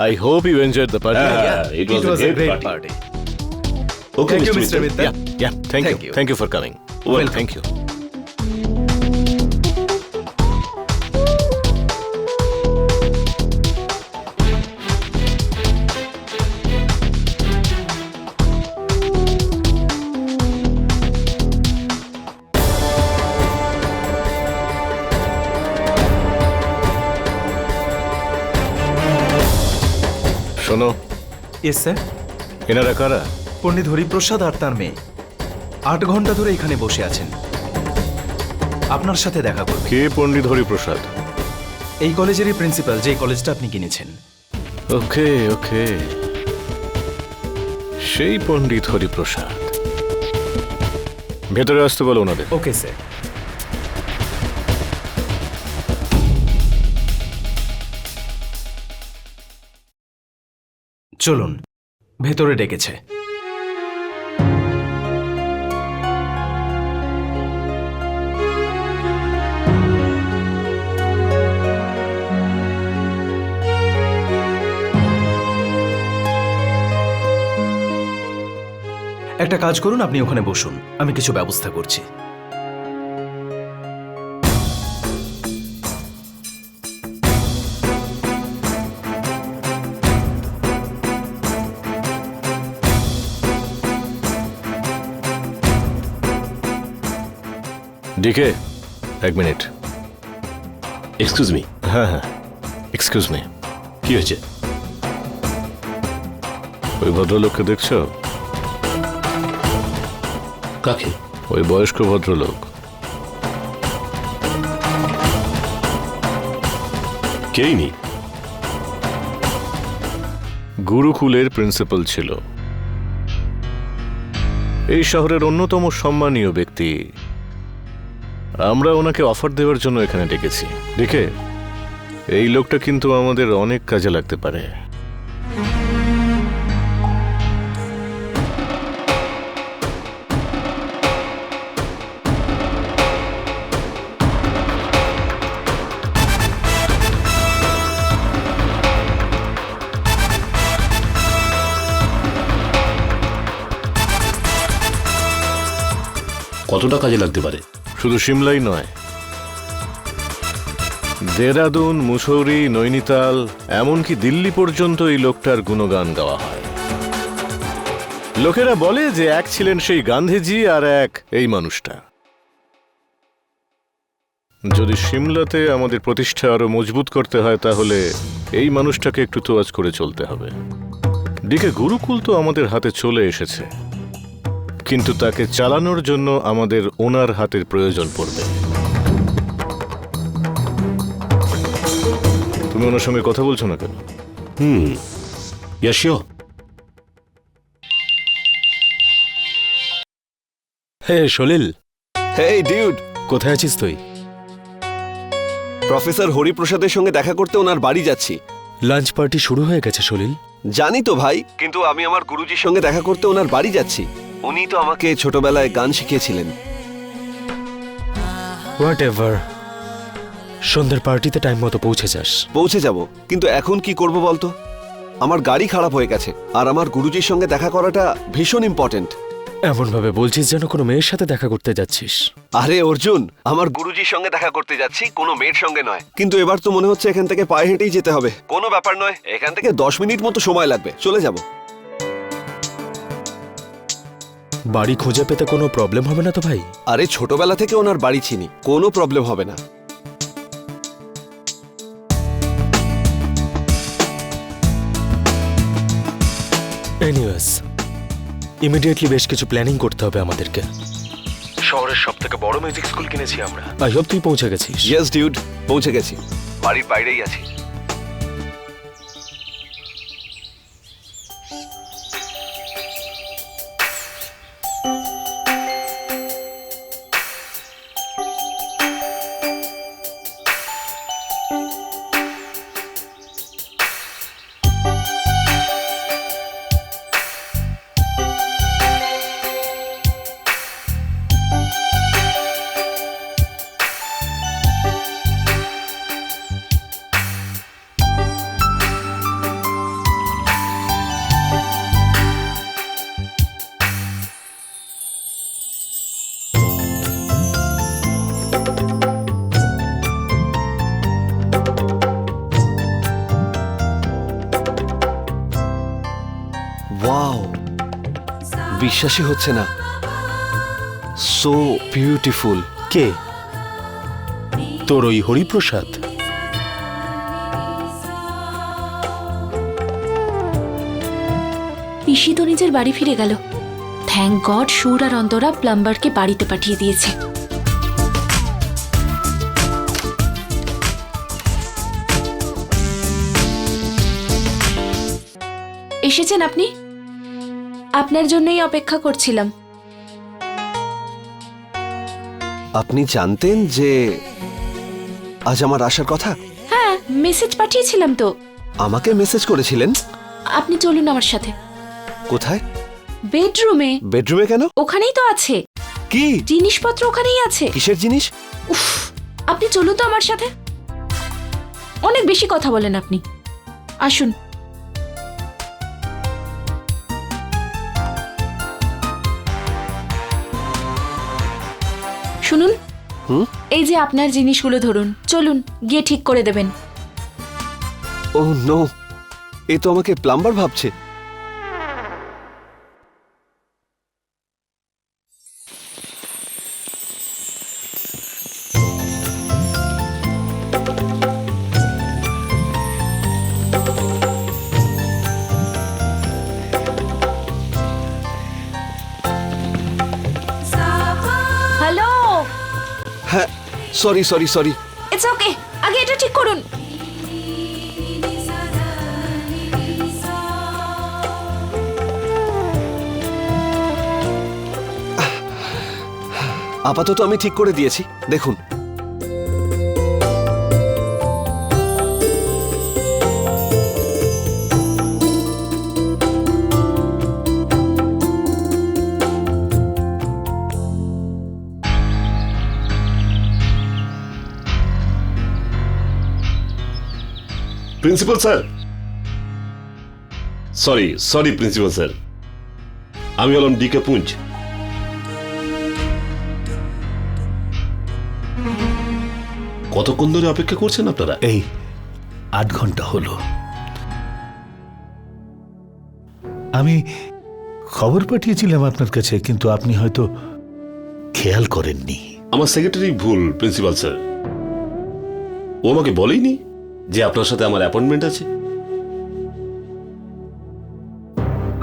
I hope you enjoyed the party. Yeah, it was, was a great, party. party. Okay, Thank Mr. you, Mr. Mitra. Yeah, yeah. Thank, Thank you. you. Thank you for coming. Welcome. Thank you. শোনো। Yes sir এনারা কারা? পণ্ডিত হরিপ্রসাদ আর তার মেয়ে। আট ঘণ্টা ধরে এখানে বসে আছেন। আপনার সাথে দেখা করবে। কে পণ্ডিত হরিপ্রসাদ? এই কলেজেরই প্রিন্সিপাল যে কলেজটা আপনি কিনেছেন। ওকে ওকে। সেই পণ্ডিত হরিপ্রসাদ। ভেতরে আসতে বলো ওনাদের। ওকে স্যার চলুন ভেতরে ডেকেছে। একটা কাজ করুন আপনি ওখানে বসুন। আমি কিছু ব্যবস্থা করছি। ডিকে এক মিনিট। এক্সকিউজ মি হ্যাঁ হ্যাঁ। এক্সকিউজ মি কি হয়েছে? ওই ভদ্রলোককে দেখছ? কাকে? ওই বয়স্ক ভদ্রলোক। কেই নি? গুরুকুলের প্রিন্সিপাল ছিল। এই শহরের অন্যতম সম্মানীয় ব্যক্তি আমরা ওনাকে অফার দেওয়ার জন্য এখানে ডেকেছি। দেখে, এই লোকটা কিন্তু আমাদের অনেক কাজে লাগতে পারে। কতটা কাজে লাগতে পারে? শুধু সিমলাই নয়। দেরাদুন, মুসৌরি, নৈনিতাল, এমনকি দিল্লি পর্যন্ত এই লোকটার গুণগান গাওয়া হয়। লোকেরা বলে যে এক ছিলেন সেই গান্ধীজি আর এক এই মানুষটা। যদি সিমলাতে আমাদের প্রতিষ্ঠা আরও মজবুত করতে হয়, তাহলে এই মানুষটাকে একটু তোয়াজ করে চলতে হবে। দিকে গুরুকুল তো আমাদের হাতে চলে এসেছে। কিন্তু তাকে চালানোর জন্য আমাদের ওনার হাতের প্রয়োজন পড়বে। তুমি ওনার সঙ্গে কথা বলছো না কেন? হুম ইয়াশিও। হে সলিল। হেই ডিউড। কোথায় আছিস তুই? প্রফেসর হরিপ্রসাদের সঙ্গে দেখা করতে ওনার বাড়ি যাচ্ছি। লাঞ্চ পার্টি শুরু হয়ে গেছে সলিল। জানি তো ভাই কিন্তু আমি আমার গুরুজির সঙ্গে দেখা করতে ওনার বাড়ি যাচ্ছি। উনি তো আমাকে ছোটবেলায় গান শিখিয়েছিলেন। হোয়াট এভার সন্ধ্যের পার্টিতে টাইম মতো পৌঁছে যাস। পৌঁছে যাব কিন্তু এখন কি করব বলতো? আমার গাড়ি খারাপ হয়ে গেছে আর আমার গুরুজির সঙ্গে দেখা করাটা ভীষণ ইম্পর্টেন্ট এমন ভাবে বলছিস যেন কোনো মেয়ের সাথে দেখা করতে যাচ্ছিস। আরে অর্জুন আমার গুরুজির সঙ্গে দেখা করতে যাচ্ছি কোনো মেয়ের সঙ্গে নয়। কিন্তু এবার তো মনে হচ্ছে এখান থেকে পায়ে হেঁটেই যেতে হবে। কোনো ব্যাপার নয় এখান থেকে দশ মিনিট মতো সময় লাগবে চলে যাব। বাড়ি খুঁজে পেতে কোনো প্রবলেম হবে না তো ভাই? আরে ছোটবেলা থেকে ওনার বাড়ি চিনি কোনো প্রবলেম হবে না। এনিওয়েজ ইমিডিয়েটলি বেশ কিছু প্ল্যানিং করতে হবে আমাদেরকে। শহরের সব থেকে বড় মিউজিক স্কুল কিনেছি আমরা। আই হোপ তুই পৌঁছে গেছিস। ইয়েস ডিউড পৌঁছে গেছি। বাড়ির বাইরেই আছি। বিশ্বাসই হচ্ছে না। সো বিউটিফুল কে? তোর ওই হরিপ্রসাদ। পিসি তো নিজের বাড়ি ফিরে গেল। থ্যাংক গড সুর আর অন্তরা প্লাম্বারকে বাড়িতে পাঠিয়ে দিয়েছে। এসেছেন আপনি? আপনার জন্যই অপেক্ষা করছিলাম। আপনি জানতেন যে আজ আমার আসার কথা? হ্যাঁ মেসেজ পাঠিয়েছিলাম তো। আমাকে মেসেজ করেছিলেন? আপনি চলুন আমার সাথে। কোথায়? বেডরুমে। বেডরুমে কেন? ওখানেই তো আছে। কি? জিনিসপত্র ওখানেই আছে। কিসের জিনিস? উফ আপনি চলুন তো আমার সাথে। অনেক বেশি কথা বলেন আপনি। আসুন। শুনুন। হুম? এই যে আপনার জিনিসগুলো ধরুন চলুন গিয়ে ঠিক করে দেবেন। ও নো। এ তো আমাকে প্লাম্বার ভাবছে। Sorry sorry sorry it's okay আগে এটা ঠিক করুন। আপাতত আমি ঠিক করে দিয়েছি। দেখুন principal sir sorry sorry principal sir আমি হলাম ডিকে পুঞ্জ কতক্ষণ ধরে অপেক্ষা করছেন আপনারা? এই আট ঘণ্টা হলো। আমি খবর পাঠিয়েছিলাম আপনার কাছে কিন্তু আপনি হয়তো খেয়াল করেননি। আমার সেক্রেটারি ভুল প্রিন্সিপাল স্যার ও আমাকে বলেইনি? যে আপনার সাথে আমার অ্যাপয়েন্টমেন্ট আছে।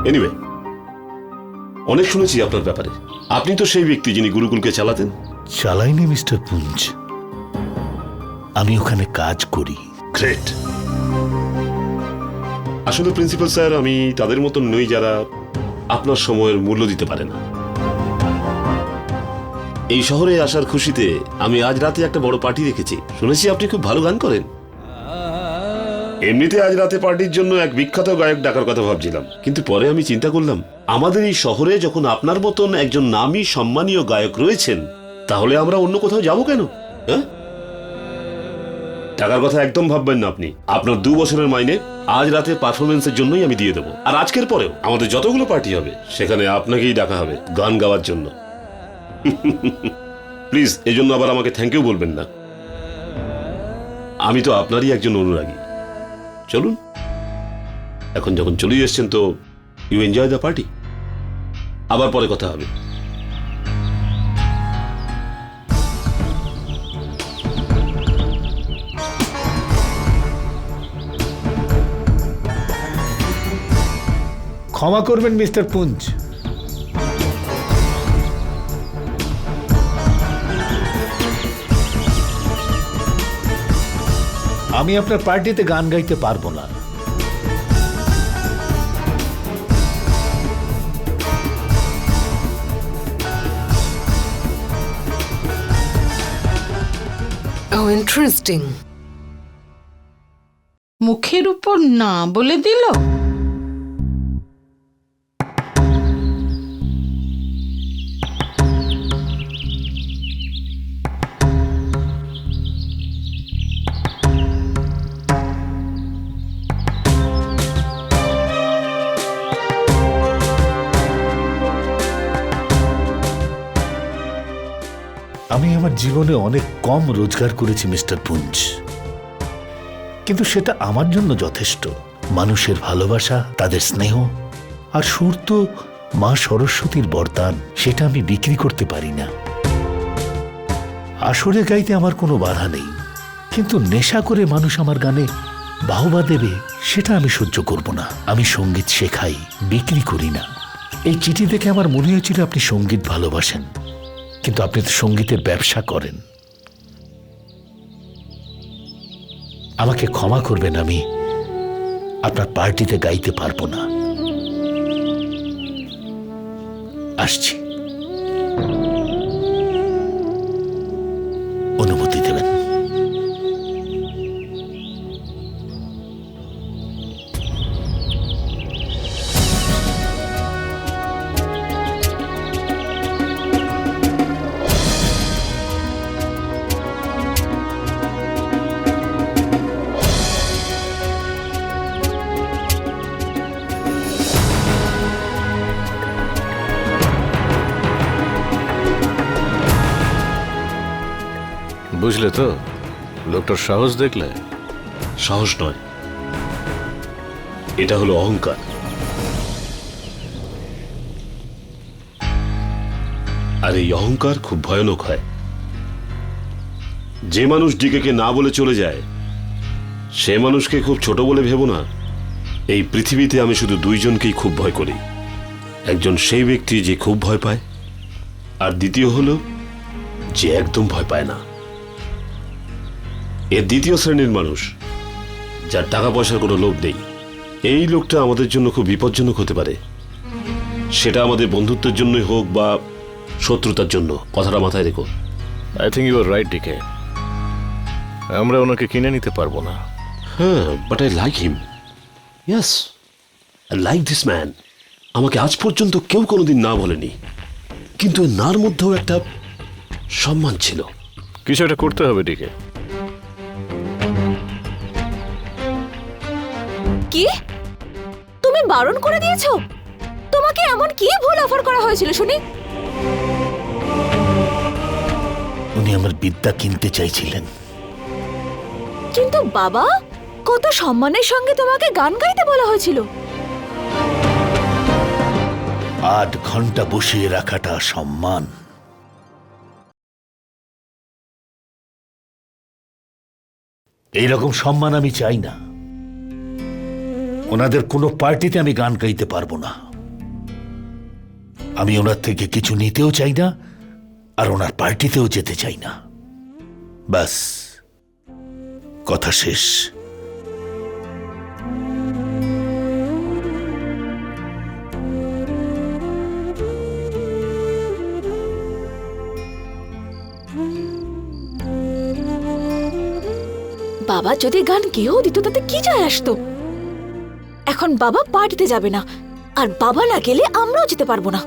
এনিওয়ে অনেক শুনেছি আপনার ব্যাপারে। আপনি তো সেই ব্যক্তি যিনি গুরুকুলকে চালাতেন। চালাইনি মিস্টার পুঞ্জ। আমি ওখানে কাজ করি। গ্রেট আসলে প্রিন্সিপাল স্যার আমি তাদের মতন নই যারা আপনার সময়ের মূল্য দিতে পারে না। এই শহরে আসার খুশিতে আমি আজ রাতে একটা বড় পার্টি রেখেছি শুনেছি আপনি খুব ভালো গান করেন। এমনিতে আজ রাতে পার্টির জন্য এক বিখ্যাত গায়ক ডাকার কথা ভাবছিলাম। কিন্তু পরে আমি চিন্তা করলাম, আমাদের এই শহরে যখন আপনার মতন একজন নামী সম্মানীয় গায়ক রয়েছেন, তাহলে আমরা অন্য কোথাও যাব কেন? হ্যাঁ? টাকার কথা একদম ভাববেন না আপনি। আপনার দু বছরের মাইনে আজ রাতে পারফরমেন্সের জন্যই আমি দিয়ে দেবো। আর আজকের পরেও আমাদের যতগুলো পার্টি হবে, সেখানে আপনাকেই ডাকা হবে গান গাওয়ার জন্য। প্লিজ, এজন্য আবার আমাকে থ্যাংক ইউ বলবেন না। আমি তো আপনারই একজন অনুরাগী। চলুন। এখন যখন চলেই এসছেন তো ইউ এনজয় দ্য পার্টি আবার পরে কথা হবে। ক্ষমা করবেন মিস্টার পুঞ্জ। আমি আপনার পার্টিতে গান গাইতে পারব না Oh, interesting. মুখের উপর না বলে দিল আমার জীবনে অনেক কম রোজগার করেছি মিস্টার পুঞ্জ। কিন্তু সেটা আমার জন্য যথেষ্ট। মানুষের ভালোবাসা, তাদের স্নেহ আর সুর তো মা সরস্বতীর বরদান, সেটা আমি বিক্রি করতে পারি না। আসরে গাইতে আমার কোনো বাধা নেই। কিন্তু নেশা করে মানুষ আমার গানে বাহবা দেবে, সেটা আমি সহ্য করব না। আমি সংগীত শেখাই, বিক্রি করি না। এই চিঠি দেখে আমার মনে হয়েছিল আপনি সংগীত ভালোবাসেন। কিন্তু আপনি তো সঙ্গীতের ব্যবসা করেন। আমাকে ক্ষমা করবেন, আমি আপনার পার্টিতে গাইতে পারব না। আসছি। বুঝলে তো? লোকটার সাহস দেখলে? সাহস নয়। এটা হলো অহংকার। আর এই অহংকার খুব ভয়ানক হয়। যে মানুষ ডিকেকে না বলে চলে যায়, সে মানুষকে খুব ছোট বলে ভেবো না। এই পৃথিবীতে আমি শুধু দুইজনকেই খুব ভয় করি। একজন সেই ব্যক্তি যে খুব ভয় পায়, আর দ্বিতীয় হলো যে একদম ভয় পায় না। এর দ্বিতীয় শ্রেণির মানুষ যার টাকা পয়সার কোনো লোভ নেই। এই লোকটা আমাদের জন্য খুব বিপজ্জনক হতে পারে। সেটা আমাদের বন্ধুত্বের জন্যই হোক বা শত্রুতার জন্য। কথাটা মাথায় রেখো। I think you are right DK আমরা ওনাকে কিনে নিতে পারব না। হ্যাঁ but I like him yes I like this man আমাকে আজ পর্যন্ত কেউ কোনোদিন না বলেনি। কিন্তু নার মধ্যেও একটা সম্মান ছিল। কিছু একটা করতে হবে ডিকে কি? তুমি বারণ করে দিয়েছ? তোমাকে এমন কি ভুল অফার করা হয়েছিল শুনি? উনি আমার বিদ্যা কিনতে চাইছিলেন। কিন্তু বাবা কত সম্মানের সঙ্গে তোমাকে গান গাইতে বলা হয়েছিল। আট ঘণ্টা বসিয়ে রাখাটা সম্মান। এইরকম সম্মান আমি চাই না। ওনাদের কোনো পার্টিতে আমি গান গাইতে পারব না। আমি ওনার থেকে কিছু নিতেও চাই না, আর ওনার পার্টিতেও যেতে চাই না। ব্যাস, কথা শেষ। বাবা, যদি গান গেয়েও দিত, তাতে কি যায় আসতো? এখন বাবা পার্টিতে যাবে না। আর বাবা না গেলে আমরাও যেতে পারব না।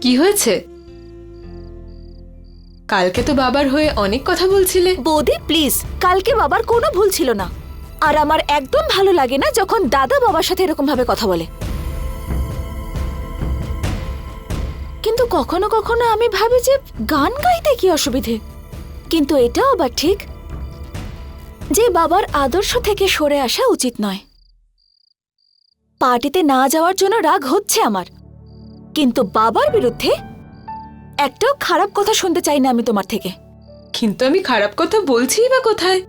কি হয়েছে? কালকে তো বাবার হয়ে অনেক কথা বলছিলে। বৌদি প্লিজ কালকে বাবার কোনো ভুল ছিল না। আর আমার একদম ভালো লাগে না যখন দাদা বাবার সাথে এরকম ভাবে কথা বলে। কিন্তু কখনো কখনো আমি ভাবি যে গান গাইতে কি অসুবিধে। কিন্তু এটাও আবার ঠিক যে বাবার আদর্শ থেকে সরে আসা উচিত নয়। পার্টিতে না যাওয়ার জন্য রাগ হচ্ছে আমার। কিন্তু বাবার বিরুদ্ধে একটাও খারাপ কথা শুনতে চাই না আমি তোমার থেকে। কিন্তু আমি খারাপ কথা বলছি বা কোথায়?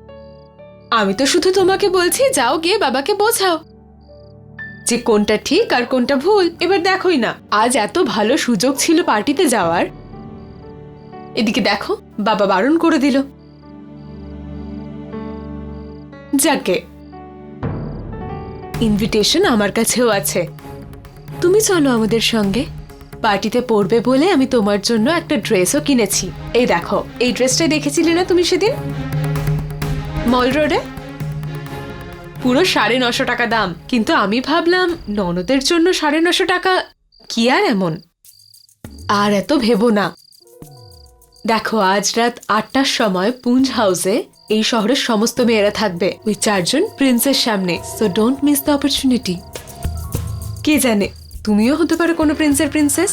আমি তো শুধু তোমাকে বলছি, যাও গিয়ে বাবাকে বোঝাও। যে কোনটা ঠিক আর কোনটা ভুল, এবার দেখোই না। আজ এত ভালো সুযোগ ছিল পার্টিতে যাওয়ার। এদিকে দেখো, বাবা বারণ করে দিল। যাকে? ইনভিটেশন আমার কাছেও আছে। তুমি চলো আমাদের সঙ্গে। পার্টিতে পরবে বলে আমি তোমার জন্য একটা ড্রেসও কিনেছি। এই দেখো, এই ড্রেসটাই দেখেছিলে না তুমি সেদিন? মল রোডে পুরো সাড়ে নশো টাকা দাম। কিন্তু আমি ভাবলাম, ননদের জন্য সাড়ে নশো টাকা কি আর এমন? আর এত ভেবো না। দেখো, আজ রাত আটটার সময় পুঞ্জ হাউসে এই শহরের সমস্ত মেয়েরা থাকবে ওই চারজন প্রিন্সের সামনে so don't miss the opportunity কে জানে, তুমিও হতে পারো কোনো প্রিন্সের প্রিন্সেস?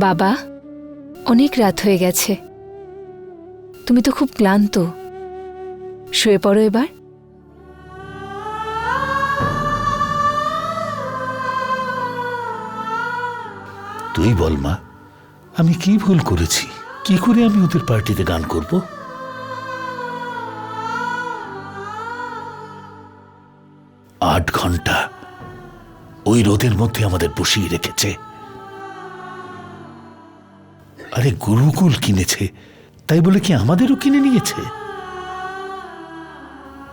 বাবা, অনেক রাত হয়ে গেছে। তুমি তো খুব ক্লান্ত। শুয়ে পড়ো এবার। তুই বল মা, আমি কি ভুল করেছি? কি করে আমি ওদের পার্টিতে গান করব? আট ঘণ্টা ওই রোদের মধ্যে আমাদের বসিয়ে রেখেছে। আরে গুরুকুল কিনেছে। তাই বলে কি আমাদেরও কিনে নিয়েছে?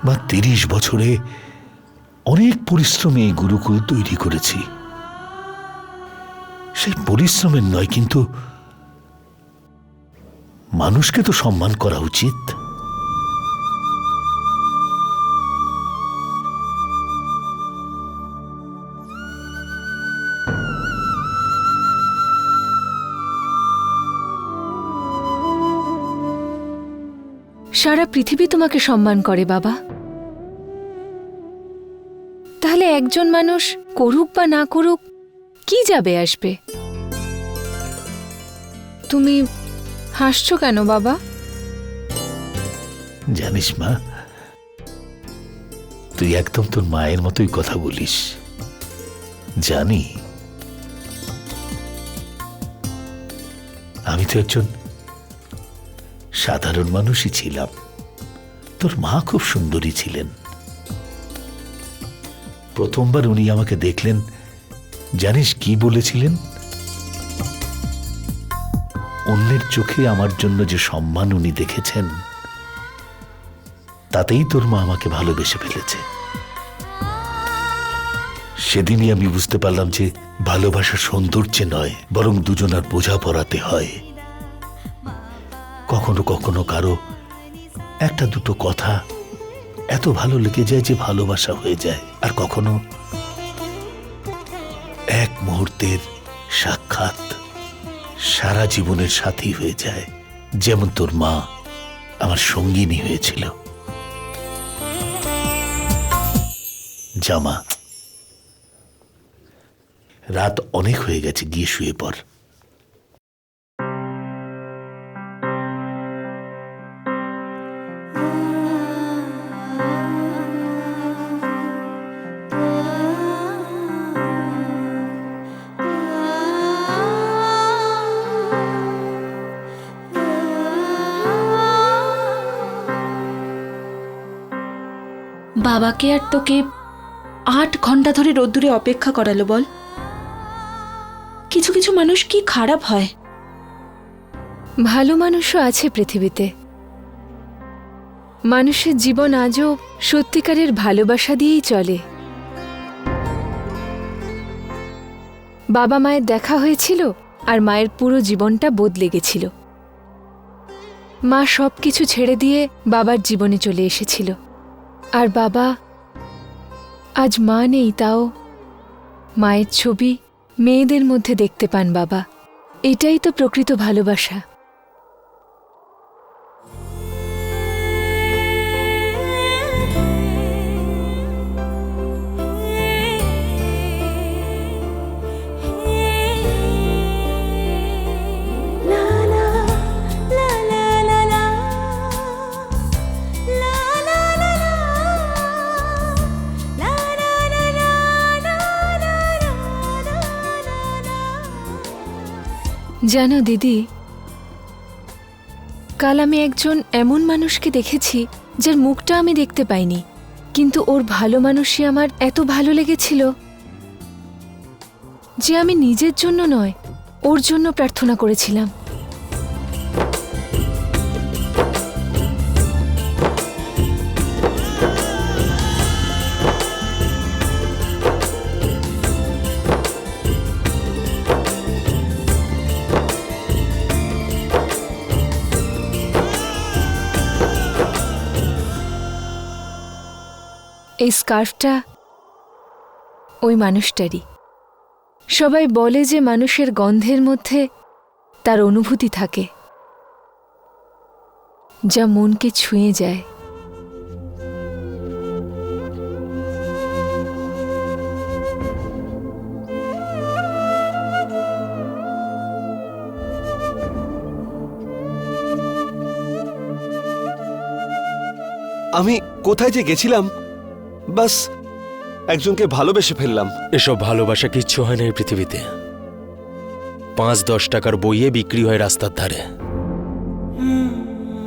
বা তিরিশ বছরে অনেক পরিশ্রমে এই গুরুকুল তৈরি করেছি। সেই পরিশ্রমের নয়, কিন্তু মানুষকে তো সম্মান করা উচিত। সারা পৃথিবী তোমাকে সম্মান করে, বাবা। তাহলে একজন মানুষ করুক বা না করুক, কি যাবে আসবে? তুমি হাসছো কেন, বাবা? জানিস মা, তুই একদম তোর মায়ের মতোই কথা বলিস। জানি। আমি তো একজন সাধারণ মানুষই ছিলাম। তোর মা খুব সুন্দরী ছিলেন। প্রথমবার উনি আমাকে দেখলেন। জানিস কি বলেছিলেন? অন্যের চোখে আমার জন্য যে সম্মান উনি দেখেছেন, তাতেই তোর মা আমাকে ভালোবেসে ফেলেছে। সেদিনই আমি বুঝতে পারলাম যে ভালোবাসা সৌন্দর্যে নয়, বরং দুজনার বোঝাপড়াতে হয়। কখনো কখনো কারও একটা দুটো কথা এত ভালো লেগে যায় যে ভালোবাসা হয়ে যায়, আর কখনো এক মুহূর্তের সাক্ষাৎ সারা জীবনের সাথী হয়ে যায়। যেমন তোর মা আমার সঙ্গিনী হয়েছিল। জামা, রাত অনেক হয়ে গেছে, গিয়ে শুয়ে পড়। বাবাকে আর তোকে আট ঘণ্টা ধরে রোদ্দুরে অপেক্ষা করালো বল। কিছু কিছু মানুষ কি খারাপ হয়? ভালো মানুষও আছে পৃথিবীতে। মানুষের জীবন আজও সত্যিকারের ভালোবাসা দিয়েই চলে। বাবা মায়ের দেখা হয়েছিল আর মায়ের পুরো জীবনটা বদলে গেছিল। মা সব কিছু ছেড়ে দিয়ে বাবার জীবনে চলে এসেছিল। আর বাবা, আজ মা নেই তাও। মায়ের ছবি মেয়েদের মধ্যে দেখতে পান বাবা। এটাই তো প্রকৃত ভালোবাসা। জানো দিদি, কাল আমি একজন এমন মানুষকে দেখেছি যার মুখটা আমি দেখতে পাইনি, কিন্তু ওর ভালো মানুষই আমার এত ভালো লেগেছিল যে আমি নিজের জন্য নয়, ওর জন্য প্রার্থনা করেছিলাম। এই স্কার্ফটা ওই মানুষটারই। সবাই বলে যে মানুষের গন্ধের মধ্যে তার অনুভূতি থাকে, যা মনকে ছুঁয়ে যায়। আমি কোথায় যে গেছিলাম বাস একজনকে ভালোবেসে ফেললাম। এসব ভালোবাসা কিচ্ছু হয় না এই পৃথিবীতে। পাঁচ দশ টাকার বইয়ে বিক্রি হয় রাস্তার ধারে।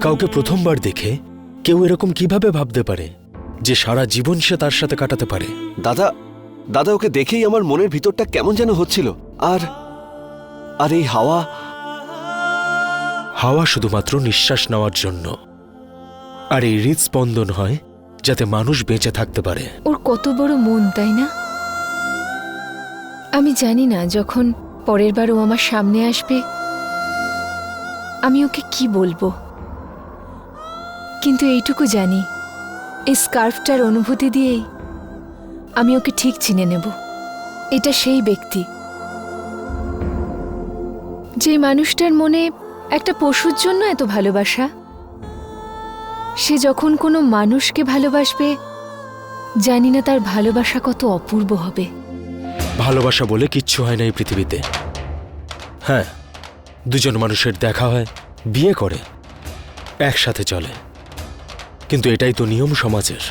কাউকে প্রথমবার দেখে কেউ এরকম কীভাবে ভাবতে পারে যে সারা জীবন সে তার সাথে কাটাতে পারে? দাদা দাদা ওকে দেখেই আমার মনের ভিতরটা কেমন যেন হচ্ছিল। আর আর এই হাওয়া? হাওয়া শুধুমাত্র নিঃশ্বাস নেওয়ার জন্য। আর এই হৃদস্পন্দন হয় যাতে মানুষ বেঁচে থাকতে পারে। ওর কত বড় মন, তাই না? আমি জানি না যখন পরের বার ও আমার সামনে আসবে, আমি ওকে কি বলব? কিন্তু এইটুকু জানি, এই স্কার্ফটার অনুভূতি দিয়েই আমি ওকে ঠিক চিনে নেব। এটা সেই ব্যক্তি, যে মানুষটার মনে একটা পশুর জন্য এত ভালোবাসা সে যখন কোনো মানুষকে ভালোবাসবে জানি না তার ভালোবাসা কত অপূর্ব হবে। ভালোবাসা বলে কিচ্ছু হয় না এই পৃথিবীতে। হ্যাঁ দুজন মানুষের দেখা হয় বিয়ে করে একসাথে চলে। কিন্তু এটাই তো নিয়ম সমাজের।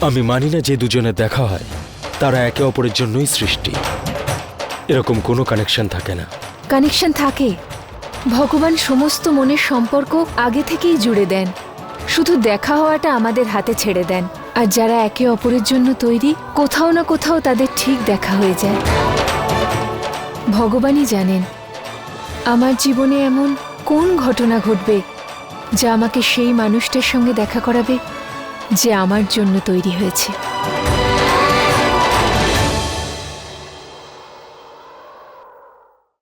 আমি মানি না যে দুজনের দেখা হয় তারা একে অপরের জন্যই সৃষ্টি। এরকম কোনো কানেকশন থাকে না। কানেকশন থাকে। ভগবান সমস্ত মনের সম্পর্ক আগে থেকেই জুড়ে দেন। শুধু দেখা হওয়াটা আমাদের হাতে ছেড়ে দেন। আর যারা একে অপরের জন্য তৈরি, কোথাও না কোথাও তাদের ঠিক দেখা হয়ে যায়। ভগবানই জানেন, আমার জীবনে এমন কোন ঘটনা ঘটবে যা আমাকে সেই মানুষটার সঙ্গে দেখা করাবে যে আমার জন্য তৈরি হয়েছে।